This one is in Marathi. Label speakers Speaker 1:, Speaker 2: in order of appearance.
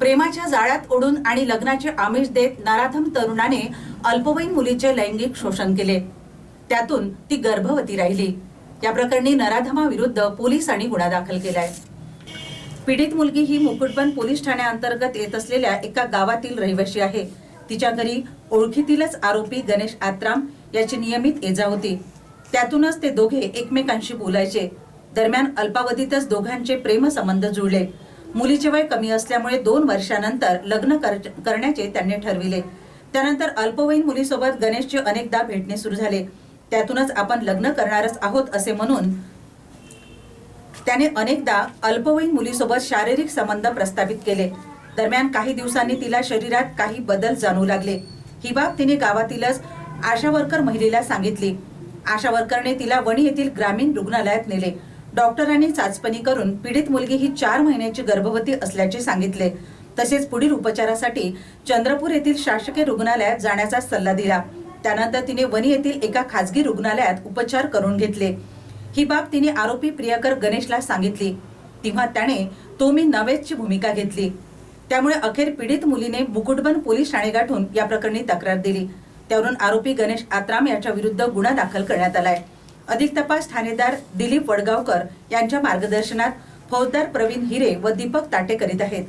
Speaker 1: प्रेमाच्या जाळ्यात ओढून आणि लग्नाचे आमिष देत नराधम तरुणाने अल्पवयीन मुलीचे लैंगिक शोषण केले. त्यातून ती गर्भवती राहिली. या प्रकरणी नराधमाविरुद्ध पोलिसांनी गुन्हा दाखल केलाय. पीडित मुलगी ही मुकुटबन पोलीस ठाण्याअंतर्गत येत असलेल्या एका गावातील रहिवाशी आहे. तिच्या घरी ओळखीतीलच आरोपी गणेश आत्राम याची नियमित ये जा होती. त्यातूनच ते दोघे एकमेकांशी बोलायचे. दरम्यान अल्पावधीतच दोघांचे प्रेमसंबंध जुळले. मुलीचे वय कमी असल्यामुळे दोन वर्षानंतर लग्न कर- करण्याचे त्यांनी ठरविले. त्यानंतर अल्पवयीन मुलीसोबत गणेशचे अनेकदा भेटणे सुरू झाले. त्यातूनच आपण लग्न करणारच आहोत असे म्हणून त्याने अनेकदा अल्पवयीन मुलीसोबत शारीरिक संबंध प्रस्थापित केले. दरम्यान काही दिवसांनी तिला शरीरात काही बदल जाणू लागले. ही बाब तिने गावातीलच आशा वर्कर महिलेला सांगितली. आशा वर्करने तिला वणी येथील ग्रामीण रुग्णालयात नेले. डॉक्टरांनी चाचपणी करून पीडित मुलगी ही चार महिन्याची गर्भवती असल्याचे सांगितले. तसेच पुढील उपचारासाठी चंद्रपूर येथील शासकीय रुग्णालयात जाण्याचा सल्ला दिला. त्यानंतर तिने वणी येथील एका खासगी रुग्णालयात उपचार करून घेतले. ही बाब तिने आरोपी प्रियकर गणेशला सांगितली. तेव्हा त्याने तो मी नवेदची भूमिका घेतली. त्यामुळे अखेर पीडित मुलीने मुकुटबन पोलीस ठाणे गाठून या प्रकरणी तक्रार दिली. त्यावरून आरोपी गणेश आत्राम याच्या विरुद्ध गुन्हा दाखल करण्यात आलाय. अधिक तपास ठाणेदार दिलीप वडगावकर यांच्या मार्गदर्शनात फौजदार प्रवीण हिरे व दीपक ताटे करीत आहेत.